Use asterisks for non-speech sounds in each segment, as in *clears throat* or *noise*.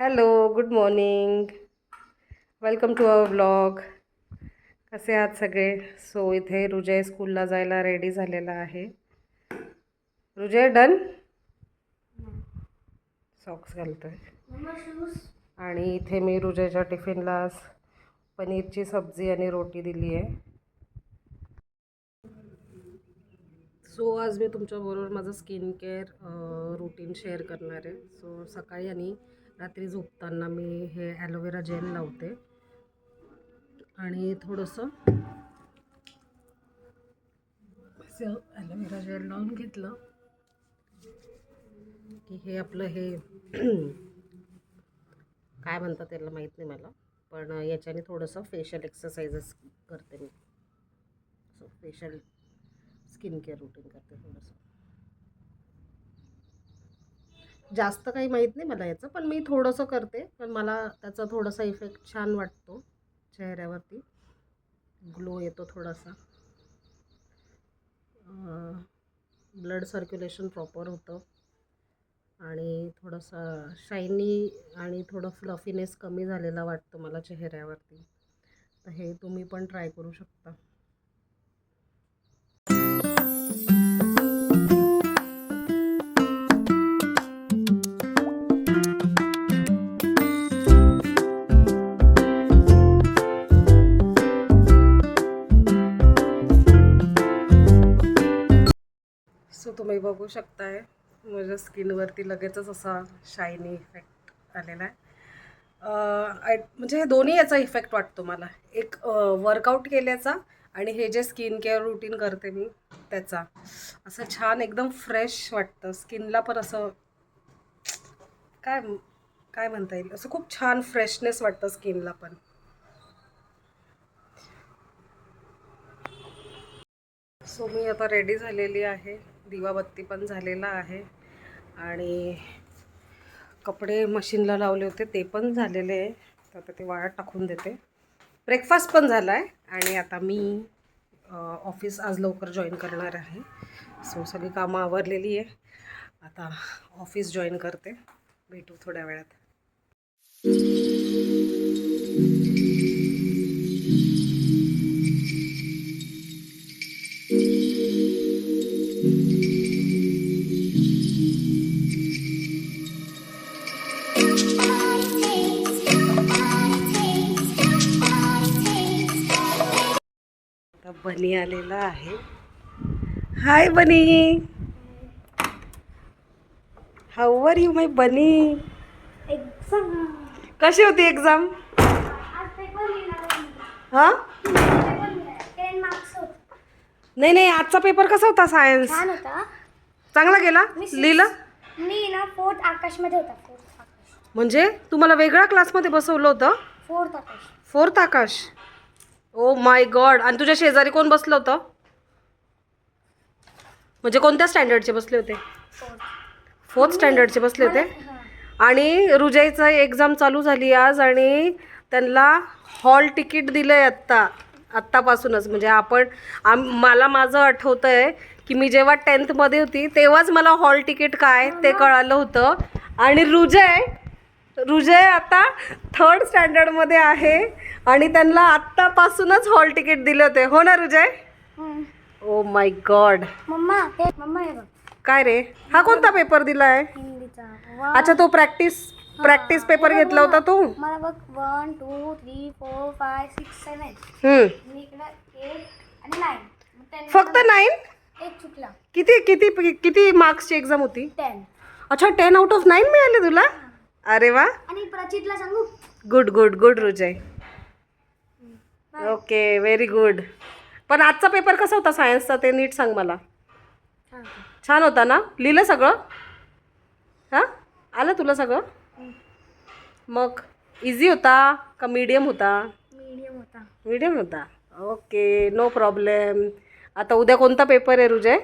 Hello good morning welcome to our blog कसे आहात सगळे? सो इथे रुजय स्कूलला जायला रेडी झालेला आहे. रुजय डन सॉक्स घालतो आहे आणि इथे मी रुजयच्या टिफिनला पनीरची सब्जी आणि रोटी दिली आहे. सो आज मी तुमच्याबरोबर माझं स्किन केअर रुटीन शेअर करणार आहे. सो सकाळी आणि रात्री झोपताना मी हे ॲलोवेरा जेल लावते. आणि थोडंसं असं ॲलोवेरा जेल लावून घेतलं की हे आपलं हे *clears throat* काय म्हणतात त्याला माहीत नाही मला पण याच्याने थोडंसं फेशियल एक्सरसाइजेस करते मी. So facial skin care routine करते थोडंसं. जास्त काही माहीत नाही मला याचं पण मी थोडंसं करते. पण मला त्याचा थोडासा इफेक्ट छान वाटतो चेहऱ्यावरती. ग्लो येतो थोडासा. ब्लड सर्क्युलेशन प्रॉपर होतं. आणि थोडंसं शायनी आणि थोडं फ्लफीनेस कमी झालेला वाटतो मला चेहऱ्यावरती. तर हे तुम्ही पण ट्राय करू शकता. सो तुम्ही बघू शकताय माझ्या स्किनवरती लगेचच असा शायनी इफेक्ट आलेला आहे. आय- म्हणजे हे दोन्ही याचा इफेक्ट वाटतो मला. एक वर्कआउट केल्याचा आणि हे जे स्किन केअर रुटीन करते मी त्याचा. असं छान एकदम फ्रेश वाटतं. स्किनला पण असं काय काय म्हणता येईल? असं खूप छान फ्रेशनेस वाटतं स्किनला पण. सो मी आता रेडी झालेली आहे. दिवाबत्ती पण झालेला आहे. आणि कपडे मशीनला लावले होते ते पण झालेले आहे. तर आता ते वाळत टाकून देते. ब्रेकफास्ट पण झाला आहे आणि आता मी ऑफिस आज लवकर जॉईन करणार आहे. सो सगळी कामं आवरलेली आहे. आता ऑफिस जॉईन करते. भेटू थोड्या वेळात. बनी आलेला आहे. हाय बनी. हाऊ आर यू माय बनी? एक्झाम कशी होती एक्झाम हां पेपर लिहिला टेन मार्क्स होत नाही नाही आजचा पेपर कसा होता सायन्स छान होता. चांगला गेला? मी लिहिलं? मी ना फोर्थ आकाशमध्ये होता फोर्थ आकाश. म्हणजे तुम्हाला वेगळ्या क्लासमध्ये बसवलं होतं? Fourth Akash. Fourth Akash. Oh my god आणि तुझ्या शेजारी कोण बसलं होतं? म्हणजे कोणत्या स्टँडर्डचे बसले होते? फोर्थ फोर्थ स्टँडर्डचे बसले होते? आणि रुजयचं एक्झाम चालू झाली आज आणि त्यांना हॉल तिकीट दिलं आहे आत्ता. आत्तापासूनच. म्हणजे आपण आम मला माझं आठवतं आहे की मी जेव्हा टेन्थमध्ये होती तेव्हाच मला हॉल तिकीट काय ते कळालं होतं. आणि रुजय रुजय आता थर्ड स्टँडर्डमध्ये आहे. आणि त्यांना आत्तापासूनच हॉल तिकीट दिले होते. हो ना Rujay? Oh my god mamma काय रे? हा कोणता पेपर दिला आहे अच्छा तो प्रॅक्टिस प्रॅक्टिस पेपर घेतला होता तू? मला बघ one two three four five six seven hmm. मी इकडं एट आणि नाईन फक्त नाईन एक चुकला. किती किती किती मार्क्सची एक्झाम होती? टेन अच्छा टेन आउट ऑफ नाईन मिळाले तुला? अरे वा. आणि प्रचितला सांगू? Good good good Rujay okay very good पण आजचा पेपर कसा होता सायन्सचा ते नीट सांग मला. छान होता. छान होता ना? लिहिलं सगळं? हां? आलं तुला सगळं? मग इझी होता का मीडियम होता? मीडियम होता. मीडियम होता. ओके नो प्रॉब्लेम आता उद्या कोणता पेपर आहे रुजय?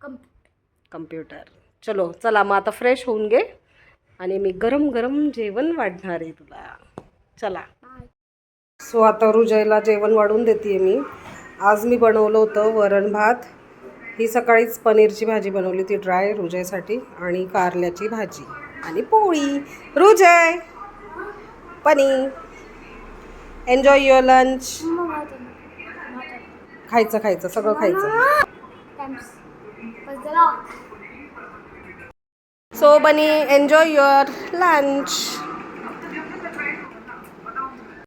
कम्प्युटर कम्प्युटर चलो चला मग आता फ्रेश होऊन घे. आणि मी गरम गरम जेवण वाढणार आहे तुला. चला. सो आता रुजयला जेवण वाढून देते मी. आज मी बनवलं होतं वरण भात. ही सकाळीच पनीरची भाजी बनवली होती ड्राय रुजयसाठी आणि कारल्याची भाजी. आणि पोळी रुजय पनी एन्जॉय युअर लंच. खायचं खायचं सगळं खायचं. सो बनी एन्जॉय युअर लंच